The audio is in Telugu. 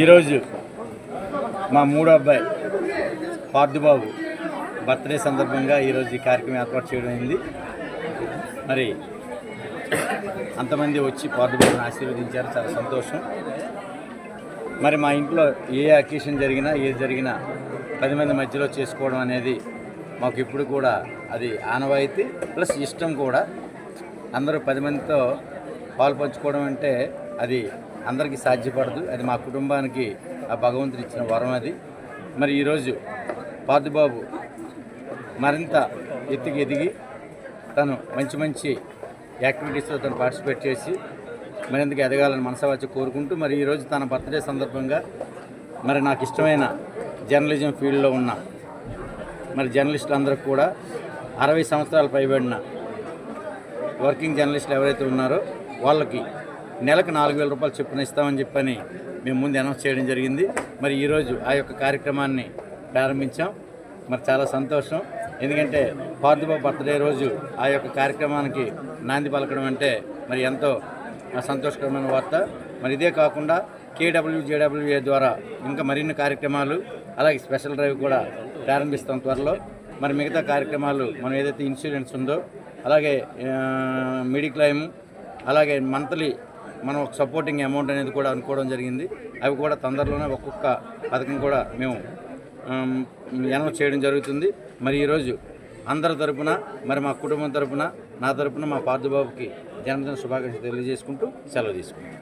ఈరోజు మా మూడో అబ్బాయి పార్థుబాబు బర్త్డే సందర్భంగా ఈరోజు ఈ కార్యక్రమం ఏర్పాటు చేయడం అయింది. మరి అంతమంది వచ్చి పార్థుబాబుని ఆశీర్వదించారు చాలా సంతోషం. మరి మా ఇంట్లో ఏ అకేషన్ జరిగినా ఏది జరిగినా పది మంది మధ్యలో చేసుకోవడం అనేది మాకు ఇప్పుడు కూడా అది ఆనవాయితీ ప్లస్ ఇష్టం కూడా. అందరూ పది మందితో పాలు పంచుకోవడం అంటే అది అందరికీ సాధ్యపడదు. అది మా కుటుంబానికి ఆ భగవంతుడు ఇచ్చిన వరం అది. మరి ఈరోజు పాదుబాబు మరింత ఎత్తుకి ఎదిగి తను మంచి మంచి యాక్టివిటీస్లో తను పార్టిసిపేట్ చేసి మరింతగా ఎదగాలని మనసవాచి కోరుకుంటూ మరి ఈరోజు తన బర్త్డే సందర్భంగా మరి నాకు ఇష్టమైన జర్నలిజం ఫీల్డ్లో ఉన్న మరి జర్నలిస్టులు కూడా అరవై సంవత్సరాలు పైబడిన వర్కింగ్ జర్నలిస్టులు ఎవరైతే ఉన్నారో వాళ్ళకి నెలకు నాలుగు వేల రూపాయలు చొప్పున ఇస్తామని చెప్పని మేము ముందు అనౌన్స్ చేయడం జరిగింది. మరి ఈరోజు ఆ యొక్క కార్యక్రమాన్ని ప్రారంభించాం. మరి చాలా సంతోషం. ఎందుకంటే పార్థిబాబు బర్త్డే రోజు ఆ యొక్క కార్యక్రమానికి నాంది పలకడం అంటే మరి ఎంతో సంతోషకరమైన వార్త. మరి ఇదే కాకుండా కేడబ్ల్యూ జేడబ్ల్యూఏ ద్వారా ఇంకా మరిన్ని కార్యక్రమాలు అలాగే స్పెషల్ డ్రైవ్ కూడా ప్రారంభిస్తాం త్వరలో. మరి మిగతా కార్యక్రమాలు మనం ఏదైతే ఇన్సూరెన్స్ ఉందో అలాగే మెడిక్లైమ్ అలాగే మంత్లీ మనం ఒక సపోర్టింగ్ అమౌంట్ అనేది కూడా అనుకోవడం జరిగింది. అవి కూడా తొందరలోనే ఒక్కొక్క పథకం కూడా మేము అనౌన్స్ చేయడం జరుగుతుంది. మరి ఈరోజు అందరి తరపున మరి మా కుటుంబం తరపున నా తరపున మా పార్థబాబుకి జన్మదిన శుభాకాంక్షలు తెలియజేసుకుంటూ సెలవు తీసుకుంటాం